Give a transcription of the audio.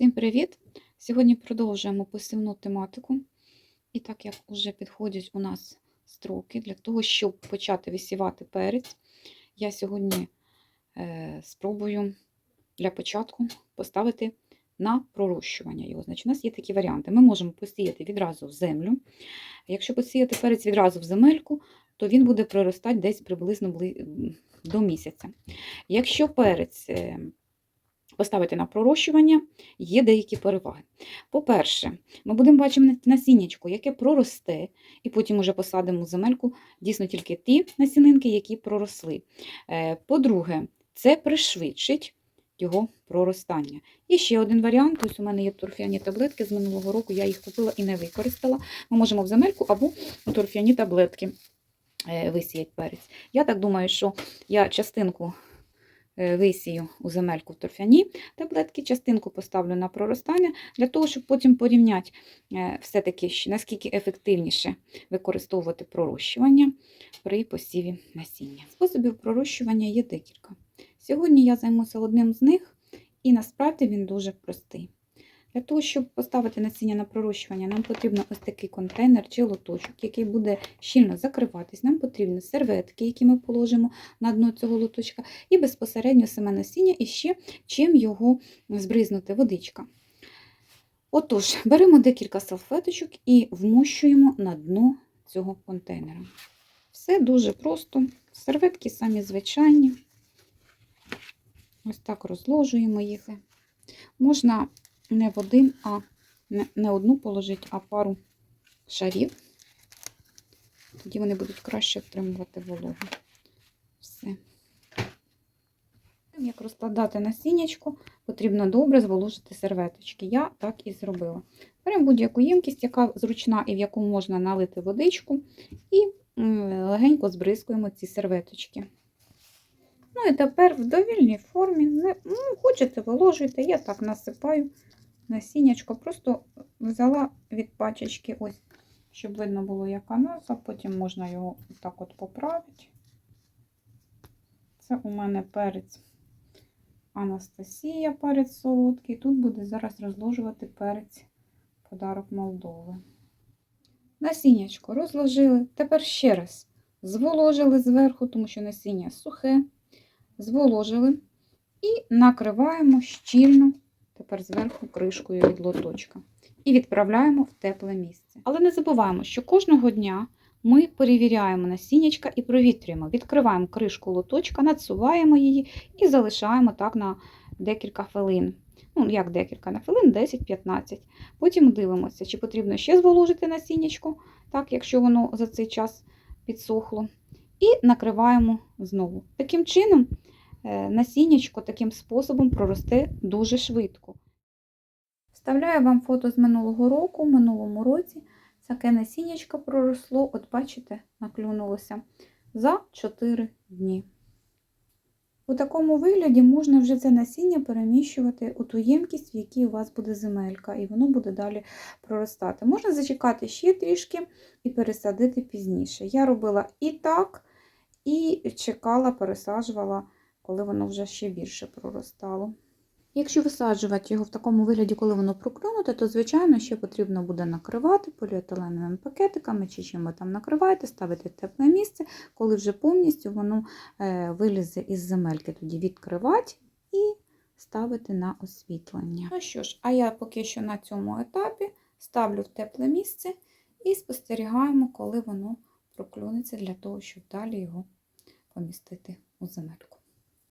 Всім привіт! Сьогодні продовжуємо посівну тематику. І так як вже підходять у нас строки для того, щоб почати висівати перець, я сьогодні е, спробую для початку поставити на пророщування його. Значить, у нас є такі варіанти. Ми можемо посіяти відразу в землю. Якщо посіяти перець відразу в земельку, то він буде проростати десь приблизно бли- до місяця. Якщо перець е, поставити на пророщування, є деякі переваги. По-перше, ми будемо бачити насіннячко, яке проросте, і потім уже посадимо в земельку дійсно тільки ті насінинки, які проросли. Е, По-друге, це пришвидшить його проростання. І ще один варіант: ось у мене є торфяні таблетки з минулого року, я їх купила і не використала. Ми можемо в земельку або у торфяні таблетки е, висіяти перець. Я так думаю, що я частинку висію у земельку в торфяні таблетки, частинку поставлю на проростання, для того, щоб потім порівняти е, все-таки, наскільки ефективніше використовувати пророщування при посіві насіння. Способів пророщування є декілька. Сьогодні я займуся одним з них, і насправді він дуже простий. Для того, щоб поставити насіння на пророщування, нам потрібно ось такий контейнер чи лоточок, який буде щільно закриватись. Нам потрібні серветки, які ми положимо на дно цього лоточка, і безпосередньо саме насіння, і ще чим його збризнути водичка. Отож, беремо декілька салфеточок і вмощуємо на дно цього контейнера. Все дуже просто. Серветки самі звичайні. Ось так розложуємо їх. Можна не в один, а не, одну положити, а пару шарів. Тоді вони будуть краще втримувати вологу. Все. Як розкладати насіннячко, потрібно добре зволожити серветочки. Я так і зробила. Беремо будь-яку ємкість, яка зручна і в яку можна налити водичку, і легенько збризкуємо ці серветочки. Ну і тепер в довільній формі, ну, хочете, виложуйте, я так насипаю насіннячко. Просто взяла від пачечки, ось, щоб видно було, яка назва, потім можна його так от поправити. Це у мене перець Анастасія, перець солодкий. Тут буде зараз розложувати перець подарок Молдови. Насіннячко розложили. Тепер ще раз зволожили зверху, тому що насіння сухе. Зволожили і накриваємо щільно тепер зверху кришкою від лоточка. І відправляємо в тепле місце. Але не забуваємо, що кожного дня ми перевіряємо насіннячка і провітрюємо. Відкриваємо кришку лоточка, надсуваємо її і залишаємо так на декілька хвилин. Ну, як декілька на хвилин, 10-15. Потім дивимося, чи потрібно ще зволожити насіннячко, так, якщо воно за цей час підсохло. І накриваємо знову. Таким чином, насіннячко таким способом проросте дуже швидко. Вставляю вам фото з минулого року. В минулому році таке насіннячко проросло, от бачите, наклюнулося за 4 дні. У такому вигляді можна вже це насіння переміщувати у ту ємкість, в якій у вас буде земелька, і воно буде далі проростати. Можна зачекати ще трішки і пересадити пізніше. Я робила і так, і чекала, пересаджувала, коли воно вже ще більше проростало. Якщо висаджувати його в такому вигляді, коли воно проклюнуте, то, звичайно, ще потрібно буде накривати поліетиленовими пакетиками чи чим ви там накриваєте, ставити в тепле місце, коли вже повністю воно е, вилізе із земельки, тоді відкривати і ставити на освітлення. Ну що ж, а я поки що на цьому етапі ставлю в тепле місце і спостерігаємо, коли воно проклюнеться для того, щоб далі його помістити у земельку.